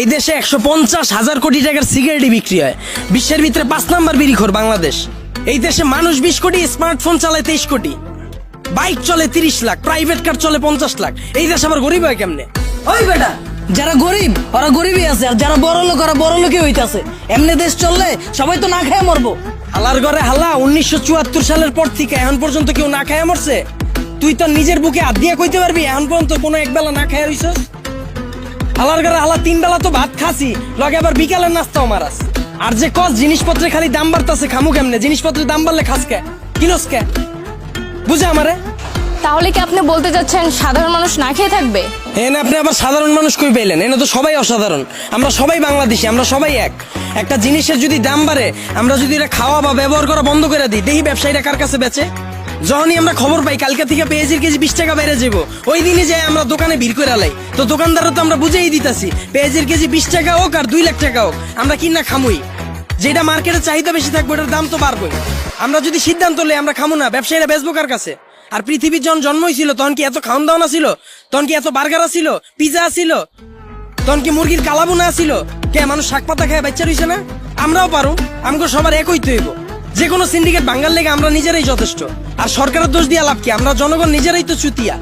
এই দেশে একশো পঞ্চাশ হাজার কোটি টাকার সিগারেটই বিক্রি হয়। বিশ্বের ভিতরে পাঁচ নাম্বার বিরিখোর বাংলাদেশ। এই দেশে মানুষ বিশ কোটি স্মার্টফোন চালায় তেইশ কোটি। বাইক চলে তিরিশ লাখ প্রাইভেট কার চলে পঞ্চাশ লাখ। এই দেশ আবার গরিব হয় কেমনে? ওই বেটা যারা গরিব ওরা গরিবই আছে আর যারা বড় লোক ওরা বড় লোকই হইতাছে। এমনি দেশ চললে সবাই তো না খেয়ে মরবো। হালার ঘরে হালা উনিশশো চুয়াত্তর সালের পর থেকে এখন পর্যন্ত কেউ না খায় মরছে। তুই তো নিজের বুকে হাত দিয়ে কইতে পারবি এখন পর্যন্ত কোনো এক বেলা না খায় রইছস? হালার ঘরে হালা তিন বেলা তো ভাত খাসি লগে আবার বিকালের নাস্তাও মারাস। আর যে কস জিনিসপত্রে খালি দাম বাড়তাছে খামু কেমনে? জিনিসপত্রের দাম বাড়লে খাস কে? বুঝে আমারে? তাহলে কি আপনি বলতে চাচ্ছেন সাধারণ মানুষ না খেয়ে থাকবে? এনে আপনি আবার সাধারণ মানুষ কই পেলেন এনে তো সবাই অসাধারণ। আমরা সবাই বাংলাদেশি আমরা সবাই এক। একটা জিনিসের যদি দাম বাড়ে আমরা যদি এটা খাওয়া বা ব্যবহার করা বন্ধ করে দিই দেখি ব্যবসায়ীরা কার কাছে বেচে? যখনই আমরা খবর পাই, কালকে থেকে পেঁয়াজের কেজি বিশ টাকা বেড়ে যাব ওই দিনই যাই আমরা দোকানে ভিড় করে লাই তো দোকানদারও তো আমরা বুঝেই দিতাছি, পেঁয়াজের কেজি বিশ টাকা হোক আর দুই লাখ টাকা হোক, আমরা কিনা খামুই। যেটা মার্কেটে চাহিদা বেশি থাকবে, ওটার দাম তো বাড়বে আমরা যদি সিদ্ধান্ত লই, আমরা খামু না, ব্যবসায়ীরা বেচবো কার কাছে? আর পৃথিবীর যখন জন্মই ছিল, তখন কি এত খাওয়ান দাওয়ান ছিল? তখন কি এত বার্গার ছিল? পিজা ছিল? তখন কি মুরগির কালাবুনা ছিল? কে, মানুষ শাক পাতা খায় বাচ্চা রইছে না? আমরাও পারো আমাকে সবার একই তো হইব যে কোনো সিন্ডিকেট বাঙ্গাল লেগে আমরা নিজেরাই যথেষ্ট। আর সরকারের দোষ দিয়া লাভ কি? আমরা জনগণ নিজেরাই তো চুতিয়া।